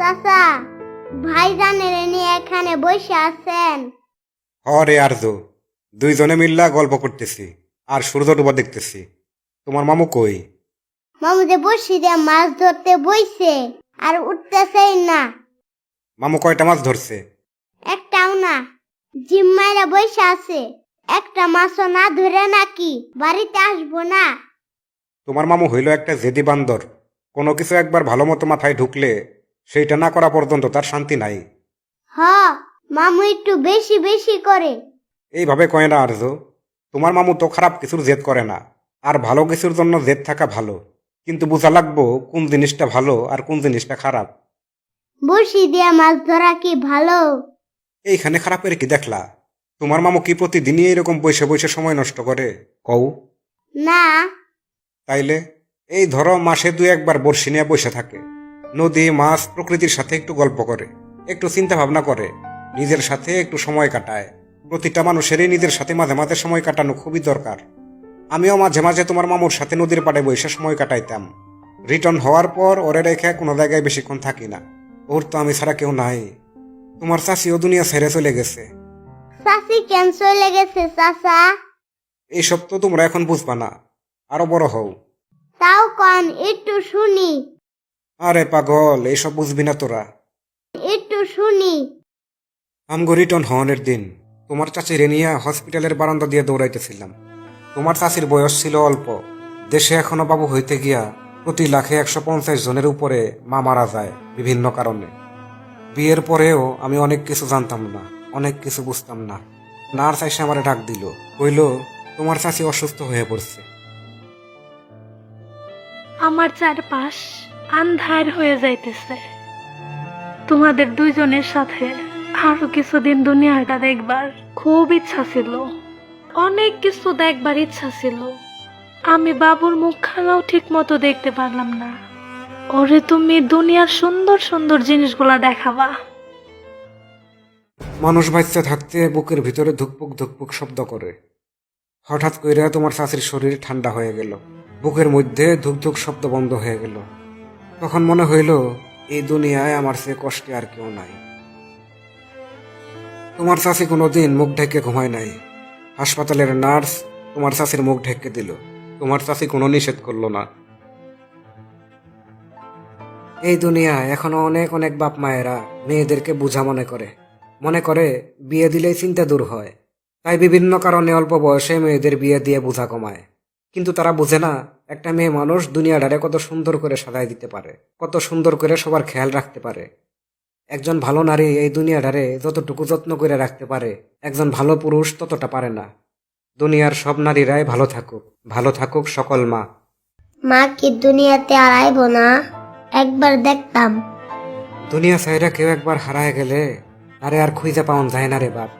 চাচা ভাইজানের নিয়ে এখানে বসে আছেন। হরে আর্য দুইজনে মিল্লা গল্প করতেছি আর সূর্য ডুবা দেখতেছি। তোমার মামু কই? মামু যে বসি দিয়ে মাছ ধরতে বইছে আর উঠতেছেই না। মামু কয়টা মাছ ধরছে? একটাও না জিম মাইরা বসে আছে। একটা মাছও না ধরে নাকি বাড়িতে আসব না। তোমার মামু হইল একটা জেদি বান্দর। কোনো কিছু একবার ভালো মতো মাথায় ঢুকলে সেইটা না করা পর্যন্ত তার শান্তি নাই। হ মামু একটু বেশি বেশি করে। এইভাবে কয় না আর্য তোমার মামু তো খারাপ কিছুর জেদ করে না। আর ভালো কিছুর জন্য জেদ থাকা ভালো। কিন্তু বোঝা লাগবো কোন জিনিসটা ভালো আর কোন জিনিসটা খারাপ। বসি দিয়া মাছ ধরা কি ভালো? এইখানে খারাপের কি দেখলা? তোমার মামু কি প্রতিদিনই এরকম বসে বসে সময় নষ্ট করে? কও। না। তাইলে এই ধরো মাসে দুই একবার বর্ষি নিয়ে বসে থাকে। নদী মাছ প্রকৃতির সাথে একটু গল্প করে একটু চিন্তা ভাবনা করে নিজের সাথে একটু সময় কাটায়। প্রতিটা মানুষেরই নিজের সাথে মাঝে মাঝে সময় কাটানো খুবই দরকার। আমিও মাঝে মাঝে তোমার মামুর সাথে নদীর পাড়ে বসে সময় কাটাইতাম। রিটার্ন হওয়ার পর ওরে রেখে কোনো জায়গায় বেশিক্ষণ থাকি না। ওর তো আমি ছাড়া কেউ নাই। তোমার চাষিও দুনিয়া ছেড়ে চলে গেছে। চাষি কেন চলে গেছে চাচা? এইসব তো তোমরা এখন বুঝবা না। আরও বড় হও। তাও কন একটু শুনি। আরে পাগল এইসব বুঝবি না তোরা। একটু শুনি। আমগো রিটার্ন হওয়ানের দিন তোমার চাচি রেনিয়া হসপিটালের বারান্দা দিয়ে দৌড়াইতেছিলাম। তোমার চাচির বয়স ছিল অল্প। দেশে এখনও বাবু হইতে গিয়া প্রতি লাখে একশো পঞ্চাশ জনের উপরে মা মারা যায় বিভিন্ন কারণে। বিয়ের পরেও আমি অনেক কিছু জানতাম না অনেক কিছু বুঝতাম না। নার্স এসে আমারে ডাক দিল কইল তোমার চাচি অসুস্থ হয়ে পড়ছে। আমার চারপাশ আন্ধার হয়ে যাইতেছে। তোমাদের দুইজনের সাথে আরও কিছুদিন দুনিয়াটা দেখবার খুব ইচ্ছা ছিল। অনেক কিছু দেখবার ইচ্ছা ছিল। আমি বাবুর মুখখানাও ঠিক মতো দেখতে পারলাম না। ওরে তুমি দুনিয়ার সুন্দর সুন্দর জিনিসগুলা দেখাবা। মানুষ বাচ্চা থাকতে বুকের ভিতরে ধুকপুক ধুকপুক শব্দ করে। হঠাৎ কইরা তোমার চাষির শরীর ঠান্ডা হয়ে গেল। বুকের মধ্যে ধুক ধুক শব্দ বন্ধ হয়ে গেল। তখন মনে হইল এই দুনিয়ায় আমার সে কষ্টে আর কেউ নাই। তোমার চাষি কোনোদিন মুখ ঢেকে ঘুমায় নাই। হাসপাতালের নার্স তোমার চাষির মুখ ঢেকে দিল। তোমার চাষি কোনো নিষেধ করল না। এই দুনিয়ায় এখনও অনেক অনেক বাপ মায়েরা মেয়েদেরকে বোঝা মনে করে। মনে করে, বিয়ে দিলেই চিন্তা দূর হয়। তাই বিভিন্ন কারণে অল্প বয়সে মেয়েদের বিয়ে দিয়ে বোঝা কমায়। কিন্তু তারা বোঝে না একটা মেয়ে মানুষ দুনিয়াটারে কত সুন্দর করে সাজায় দিতে পারে কত সুন্দর করে সবার খেয়াল রাখতে পারে। একজন ভালো নারী এই দুনিয়াটারে যতটুকু যত্ন করে রাখতে পারে একজন ভালো পুরুষ ততটা পারে না। দুনিয়ার সব নারীরাই ভালো থাকুক ভালো থাকুক সকল মা। মা কি দুনিয়াতে আর আইব না? একবার দেখতাম। দুনিয়া সাইরা কেউ একবার হারায় গেলে আরে আর খুঁজে পাওন যায় না রে বাপ।